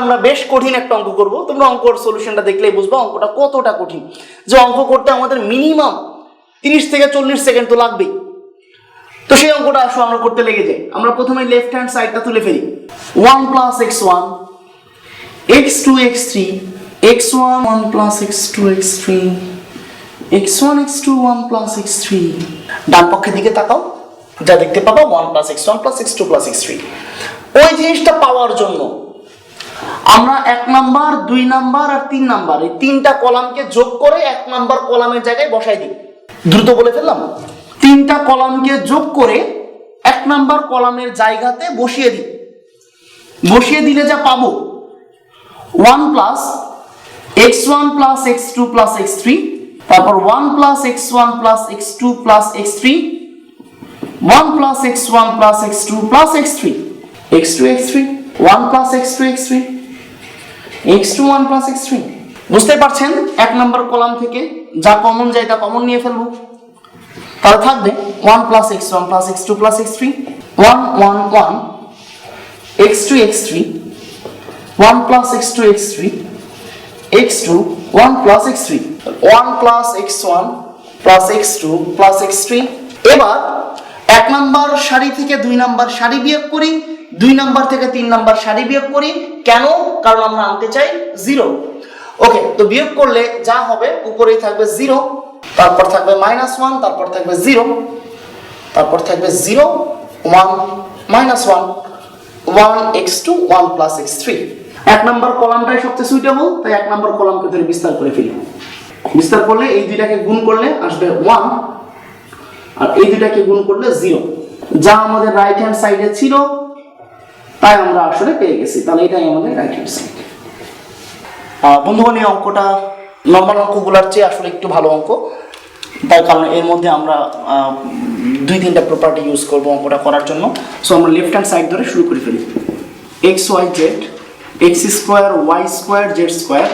আমরা বেশ কঠিন একটা অঙ্ক করব। তোমরা অঙ্কর সলিউশনটা দেখলেই বুঝবা অঙ্কটা কতটা কঠিন। যে অঙ্ক করতে আমাদের মিনিমাম তিরিশ থেকে চল্লিশ সেকেন্ড তো লাগবেই। তো সেই অঙ্কটা আসো, আমরা করতে লেগে যাই। আমরা প্রথমে লেফট হ্যান্ড সাইডটা তুলে ফেলি। One plus x one x two x three x one one plus x two x three x one x two one plus x three ডান পক্ষের দিকে তাকাও। যা দেখতে পাবো one plus x one plus x two plus x three ওই জিনিসটা পাওয়ার জন্য আমরা এক নাম্বার দুই নাম্বার আর তিন নাম্বার এই তিনটা কলামকে যোগ করে এক নাম্বার কলামের জায়গায় বসাই দিই দ্রুত বলে ফেললাম তিনটা কলামকে যোগ করে এক নাম্বার কলামের জায়গাতে বসিয়ে দিই বসিয়ে দিলে যা পাবো one plus x one plus x two plus x three তারপর one plus x one plus x two plus x three one plus x one plus x two plus x three x two x three one plus x two x three x two one plus x three বুঝতে পারছেন? এক নম্বর column থেকে যা common যায় তা common নিয়ে ফেলব। তাহলে থাকবে one plus x one plus x two plus x three one one one x two x three one plus x two x three x two one plus x three one plus x one plus x two plus x three এবার এক number সারি থেকে দুই number সারি বিয়োগ করি। দুই number থেকে তিন নাম্বার সারি বিয়োগ করি। কেন? কারণ আমরা আনতে চাই জিরো। ওকে, তো বিয়োগ করলে যা হবে, উপরেই থাকবে জিরো, তারপর থাকবে মাইনাস ওয়ান তারপর থাকবে জিরো, তারপর থাকবে zero one minus one one x two one plus x three এক নম্বর কলামটাই সবচেয়ে সুইটেবল তাই এক নম্বর কলামকে ধরে বিস্তার করে ফেলি। বিস্তার করলে এই দুইটাকে গুণ করলে আসবে ওয়ান আর এই দুইটাকে গুণ করলে জিরো। যা আমাদের রাইট হ্যান্ড সাইডে ছিল তাই আমরা আসলে পেয়ে গেছি। তাহলে এটাই আমাদের রাইট হ্যান্ড সাইড বন্ধুগণ, এই অঙ্কটা নর্মাল অঙ্কগুলোর চেয়ে আসলে একটু ভালো অঙ্ক। তার কারণ এর মধ্যে আমরা দুই তিনটা প্রপার্টি ইউজ করব অঙ্কটা করার জন্য। সো আমরা লেফট হ্যান্ড সাইড ধরে শুরু করে ফেলি। X y z x square y square z square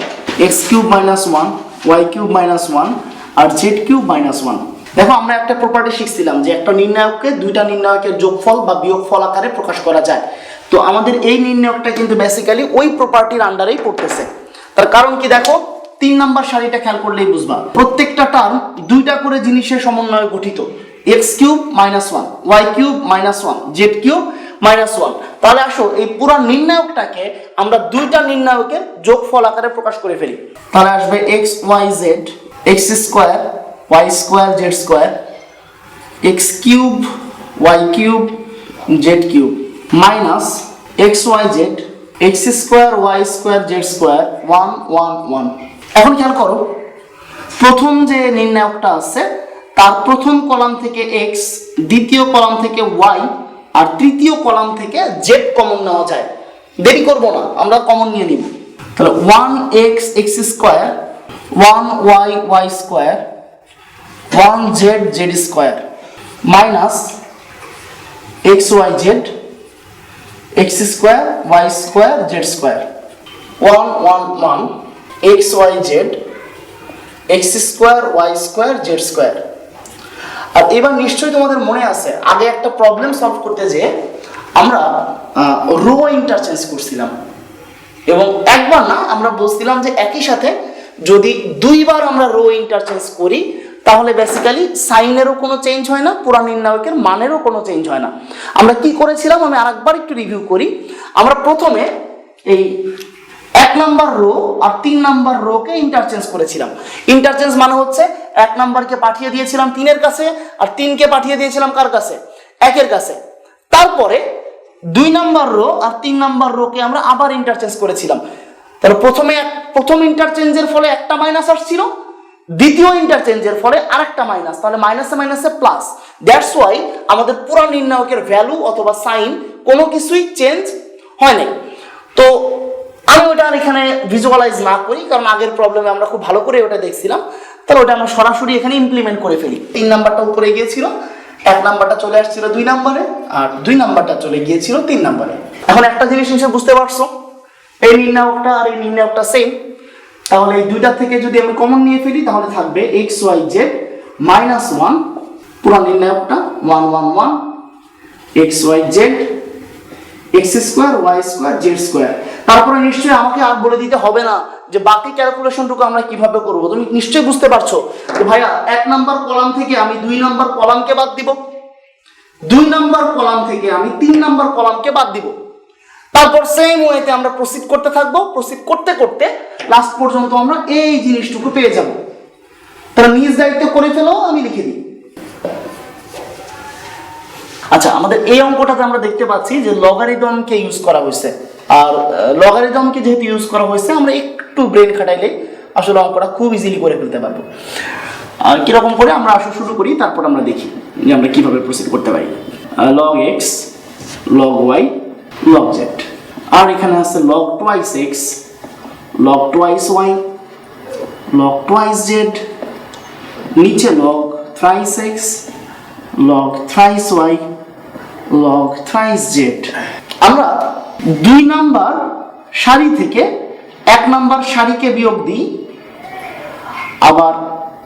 x cube minus one y cube minus one আর জেড কিউব মাইনাস ওয়ান দেখো, আমরা একটা প্রপার্টি শিখছিলাম যে একটা নির্ণায়ককে দুইটা নির্ণায়কের যোগফল বা বিয়োগফল আকারে প্রকাশ করা যায়। তো আমাদের এই নির্ণায়কটা কিন্তু বেসিক্যালি ওই প্রপার্টির আন্ডারেই পড়তেছে। তার কারণ কি দেখো? তিন নাম্বার সারিটা খেয়াল করলেই বুঝবা। প্রত্যেকটা টার্ম দুইটা করে জিনিসের সমন্বয়ে গঠিত। X cube minus one y cube minus one z cube minus one তাহলে আসো, এই পুরো নির্ণায়কটাকে আমরা দুইটা নির্ণায়কের যোগফল আকারে প্রকাশ করে ফেলি। তাহলে আসবে x y z x square y square z square x cube y cube z cube minus x y z x square y square z square one one one এখন খেয়াল করো, প্রথম যে নির্ণায়কটা আছে, তার প্রথম কলাম থেকে এক্স দ্বিতীয় কলাম থেকে ওয়াই আর তৃতীয় কলাম থেকে জেড কমন নেওয়া যায়। দেরি করব না, আমরা কমন নিয়ে নিব। তাহলে one x x square one y y square one z z square minus x y z x square y square z square one one one x y z x square y square z square আর এবার নিশ্চয়ই তোমাদের মনে আছে, আগে একটা problem solve করতে যে আমরা রো ইন্টারচেঞ্জ করছিলাম। এবং একবার না আমরা বলছিলাম যে একই সাথে যদি দুইবার আমরা রো ইন্টারচেঞ্জ করি, তাহলে বেসিক্যালি সাইনেরও কোনো চেঞ্জ হয় না পুরা নির্ণায়কের মানেরও কোনো চেঞ্জ হয় না। আমরা কি করেছিলাম? আমি আরেকবার একটু রিভিউ করি। আমরা প্রথমে এই এক নাম্বার রো আর তিন নাম্বার রোকে ইন্টারচেঞ্জ করেছিলাম। ইন্টারচেঞ্জ মানে হচ্ছে এক নাম্বারকে পাঠিয়ে দিয়েছিলাম তিনের কাছে আর তিনকে পাঠিয়ে দিয়েছিলাম কার কাছে? একের কাছে। তারপরে দুই নাম্বার রো আর তিন নাম্বার রোকে আমরা আবার ইন্টারচেঞ্জ করেছিলাম। তাহলে প্রথমে এক- প্রথম ইন্টারচেঞ্জের ফলে একটা মাইনাস আসছিল, দ্বিতীয় ইন্টারচেঞ্জের ফলে আরেকটা মাইনাস তাহলে মাইনাসে মাইনাসে প্লাস দ্যাটস ওয়াই আমাদের পুরো নির্ণায়কের ভ্যালু অথবা সাইন কোনো কিছুই চেঞ্জ হয় নাই। তো আমি ওটা আর এখানে ভিজুয়ালাইজ না করি, কারণ আগের প্রবলেমে আমরা খুব ভালো করে ওটা দেখছিলাম। তাহলে ওটা আমরা সরাসরি এখানে ইমপ্লিমেন্ট করে ফেলি। তিন নাম্বারটা উপরে গিয়েছিল, এক নাম্বারটা চলে আসছিল দুই নাম্বারে, আর দুই নাম্বারটা চলে গিয়েছিল তিন নাম্বারে। এখন একটা জিনিস নিশ্চয় বুঝতে পারছ এই নির্ণায়কটা আর এই নির্ণায়কটা সেম তাহলে এই দুইটা থেকে যদি আমি কমন নিয়ে ফেলি, তাহলে থাকবে x y z minus one পুরো নির্ণায়কটা one one one x y z x square y square z square তারপরে নিশ্চয়ই আমাকে আর বলে দিতে হবে না যে বাকি ক্যালকুলেশনটুকু আমরা কীভাবে করব। তুমি নিশ্চয়ই বুঝতে পারছ যে ভাইয়া, এক নাম্বার কলাম থেকে আমি দুই নাম্বার কলামকে বাদ দিব। দুই নাম্বার কলাম থেকে আমি তিন নাম্বার কলামকে বাদ দিব। তারপর সেম ওয়েতে আমরা প্রসিড করতে থাকব। প্রসিড করতে করতে লাস্ট পর্যন্ত আমরা এই জিনিসটুকু পেয়ে যাব। তারা নিজ দায়িত্ব করে ফেলো, আমি লিখে দিই। আচ্ছা আমাদের এই অঙ্কটাতে আমরা দেখতে পাচ্ছি যে লগারিদমকে ইউজ করা হয়েছে। আর লগারিদমকে যেহেতু ইউজ করা হয়েছে, আমরা একটু ব্রেন খাটাইলে আসলে অঙ্কটা খুব ইজিলি করে ফেলতে পারব। আর কীরকম করে আমরা আসলে শুরু করি, তারপর আমরা দেখি যে আমরা কীভাবে প্রসিড করতে পারি। Log x log y log z আর এখানে আছে log twice x log twice y log twice z নিচে log thrice x log thrice y log thrice z আমরা দুই নাম্বার সারি থেকে এক নাম্বার সারিকে বিয়োগ দিই, আবার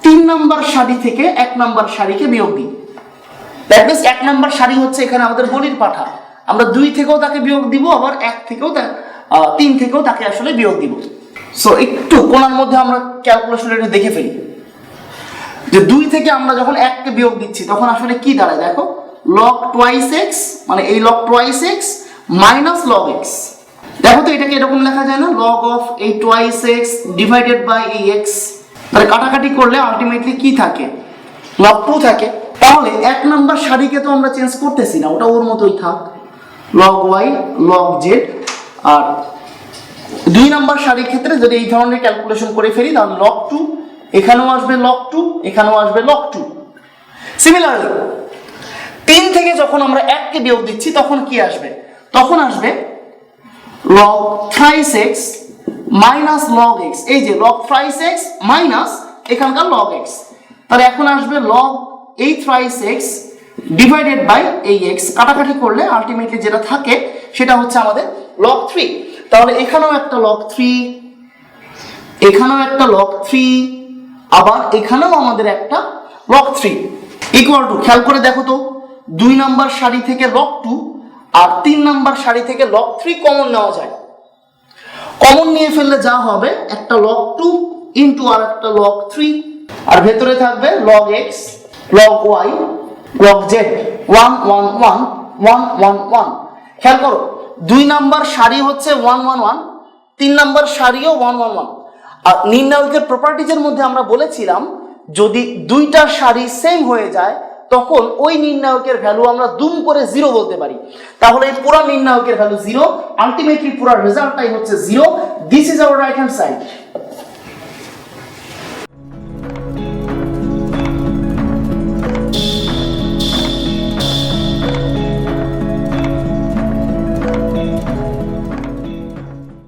তিন নাম্বার সারি থেকে এক নাম্বার সারিকে বিয়োগ দিই। দ্যাট এক নাম্বার সারি হচ্ছে এখানে আমাদের গণির পাঠা। আমরা দুই থেকেও তাকে বিয়োগ দিব, আবার এক থেকেও তিন থেকেও তাকে আসলে বিয়োগ দিব। সো একটু কোনার মধ্যে আমরা ক্যালকুলেশন এটা দেখে ফেলি। যে দুই থেকে আমরা যখন এককে বিয়োগ দিচ্ছি, তখন আসলে কি দাঁড়ায় দেখো? লগ টোয়াইস এক্স মানে এই log twice x minus log x দেখো তো এটাকে এরকম লেখা যায় না? লগ অফ এই টোয়াইস এক্স ডিভাইডেড বাই এই এক্স তাহলে কাটাকাটি করলে আলটিমেটলি কি থাকে? লগ টু থাকে। তাহলে এক নাম্বার সারিকে তো আমরা চেঞ্জ করতেছি না, ওটা ওর মতোই থাক। লগ ওয়াই লগ জেড আর দুই নাম্বার সারির ক্ষেত্রে যদি এই ধরনের ক্যালকুলেশন করে ফেলি, তাহলে লক টু এখানেও আসবে লক টু এখানেও আসবে লক টু সিমিলারলি তিন থেকে যখন আমরা এককে বিয়োগ দিচ্ছি, তখন কি আসবে? তখন আসবে log thrice x minus log x এই যে লগ থ্রাইস এক্স মাইনাস এখানকার লগ এক্স তাহলে এখন আসবে লগ এই থ্রাইস এক্স ডিভাইডেড বাই এই এক্স কাটাকাটি করলে আলটিমেটলি যেটা থাকে, সেটা হচ্ছে আমাদের লক থ্রি তাহলে এখানেও একটা লক থ্রি এখানেও একটা লক থ্রি আবার এখানেও আমাদের একটা লক থ্রি ইকুয়াল টু খেয়াল করে দেখো তো, দুই নাম্বার সারি থেকে লক টু আর তিন নাম্বার সারি থেকে লক থ্রি কমন নেওয়া যায়। কমন নিয়ে ফেললে যা হবে, একটা লক টু ইন্টু আর একটা লক থ্রি আর ভেতরে থাকবে log x log y log z one one one one one one খেয়াল করো, দুই নাম্বার সারি হচ্ছে ওয়ান ওয়ান ওয়ান তিন নাম্বার সারিও ওয়ান ওয়ান ওয়ান আর নির্ণায়কের প্রপার্টিজের মধ্যে আমরা বলেছিলাম, যদি দুইটা সারি সেম হয়ে যায়, তখন ওই নির্ণায়কের ভ্যালু আমরা দুম করে জিরো বলতে পারি। তাহলে এই পুরো নির্ণায়কের ভ্যালু জিরো আলটিমেটলি পুরো রেজাল্টটাই হচ্ছে zero this is our right hand side